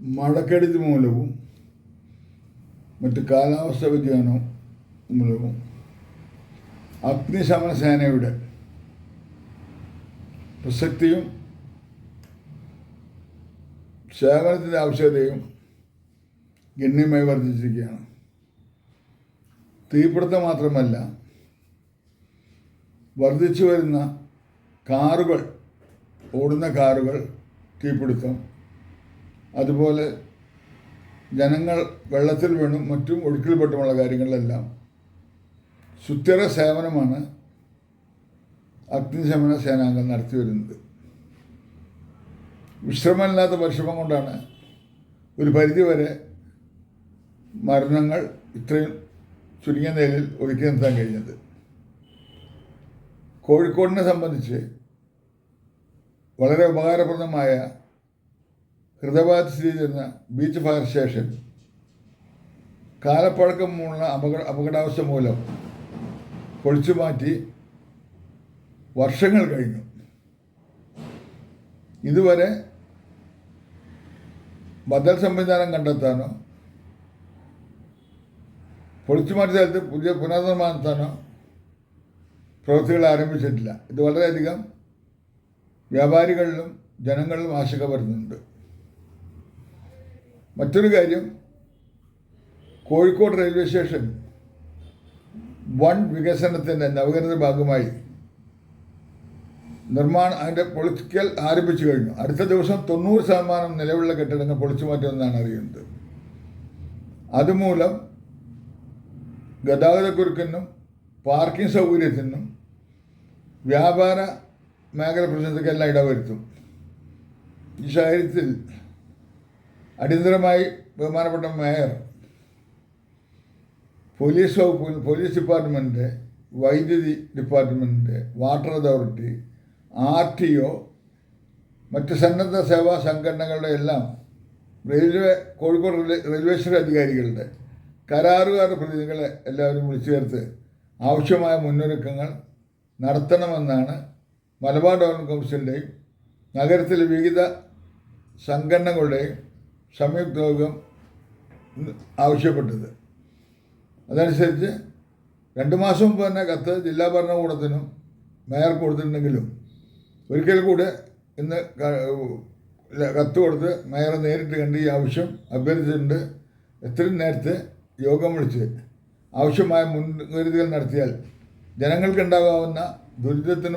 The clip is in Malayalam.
മഴക്കെടുതി മൂലവും മറ്റ് കാലാവസ്ഥ വ്യതിയാനവും മൂലവും അഗ്നിശമന സേനയുടെ പ്രസക്തിയും സേവനത്തിന്റെ ആവശ്യകതയും ഗണ്യമായി വർദ്ധിച്ചിരിക്കുകയാണ്. തീപിടുത്തം മാത്രമല്ല വർദ്ധിച്ചു വരുന്ന കാറുകൾ ഓടുന്ന കാറുകൾ തീപിടുത്തം അതുപോലെ ജനങ്ങൾ വെള്ളത്തിൽ വീണും മറ്റും ഒഴുക്കിൽപ്പെട്ടുമുള്ള കാര്യങ്ങളിലെല്ലാം സുത്യര സേവനമാണ് അഗ്നിശമന സേനാംഗം നടത്തി വരുന്നത്. വിശ്രമമില്ലാത്ത പരിശ്രമം കൊണ്ടാണ് ഒരു പരിധിവരെ മരണങ്ങൾ ഇത്രയും ചുരുങ്ങിയ നിലയിൽ ഒതുക്കി നിർത്താൻ കഴിഞ്ഞത്. കോഴിക്കോടിനെ സംബന്ധിച്ച് വളരെ ഉപകാരപ്രദമായ ഹൃദയഭാഗത്ത് സ്ഥിതി ചെയ്യുന്ന ബീച്ച് ഫയർ സ്റ്റേഷൻ കാലപ്പഴക്കമുള്ള അപകട അപകടാവസ്ഥ മൂലം പൊളിച്ചു മാറ്റി വർഷങ്ങൾ കഴിഞ്ഞു. ഇതുവരെ ബദൽ സംവിധാനം കണ്ടെത്താനോ പൊളിച്ചു മാറ്റി സ്ഥലത്ത് പുതിയ പുനർനിർമ്മാണത്താനോ പ്രവൃത്തികൾ ആരംഭിച്ചിട്ടില്ല. ഇത് വളരെയധികം വ്യാപാരികളിലും ജനങ്ങളിലും ആശങ്ക വരുന്നുണ്ട്. മറ്റൊരു കാര്യം കോഴിക്കോട് റെയിൽവേ സ്റ്റേഷൻ വൺ വികസനത്തിന്റെ നവകരണ ഭാഗമായി നിർമ്മാണം അതിന്റെ പൊളിക്കൽ ആരംഭിച്ചു കഴിഞ്ഞു. അടുത്ത ദിവസം തൊണ്ണൂറ് ശതമാനം നിലവിലുള്ള കെട്ടിടങ്ങൾ പൊളിച്ചു മാറ്റുമെന്നാണ് അറിയുന്നത്. അതുമൂലം ഗതാഗതക്കുരുക്കിനും പാർക്കിംഗ് സൗകര്യത്തിനും വ്യാപാര മേഖല പ്രശ്നത്തിക്കെല്ലാം ഇടവരുത്തും. ഈ സാഹചര്യത്തിൽ അടിയന്തരമായി ബഹുമാനപ്പെട്ട മേയർ പോലീസ് വകുപ്പ് പോലീസ് ഡിപ്പാർട്ട്മെന്റ് വൈദ്യുതി department water authority R T O മറ്റ് സന്നദ്ധ സേവാ സംഘടനകളുടെ എല്ലാം റെയിൽവേ കോഴിക്കോട് റെയിൽവേ സ്റ്റേഷൻ അധികാരികളുടെ കരാറുകാരുടെ പ്രതിനിധികളെ എല്ലാവരും വിളിച്ചു ചേർത്ത് ആവശ്യമായ മുന്നൊരുക്കങ്ങൾ നടത്തണമെന്നാണ് മലബാർ ഡെവലപ്മെന്റ് കൗൺസിലിന്റെയും നഗരത്തിലെ വിവിധ സംഘടനകളുടെയും സംയുക്ത യോഗം ആവശ്യപ്പെട്ടത്. അതനുസരിച്ച് രണ്ട് മാസം മുമ്പ് തന്നെ കത്ത് ജില്ലാ ഭരണകൂടത്തിനും മേയർ കൊടുത്തിട്ടുണ്ടെങ്കിലും ഒരിക്കൽ കൂടെ ഇന്ന് കത്ത് കൊടുത്ത് മേയറെ നേരിട്ട് കണ്ട് ഈ ആവശ്യം അഭ്യർത്ഥിച്ചിട്ടുണ്ട്. എത്രയും നേരത്തെ യോഗം വിളിച്ച് ആവശ്യമായ മുൻകരുതലുകൾ നടത്തിയാൽ ജനങ്ങൾക്കുണ്ടാകാവുന്ന ദുരിതത്തിന്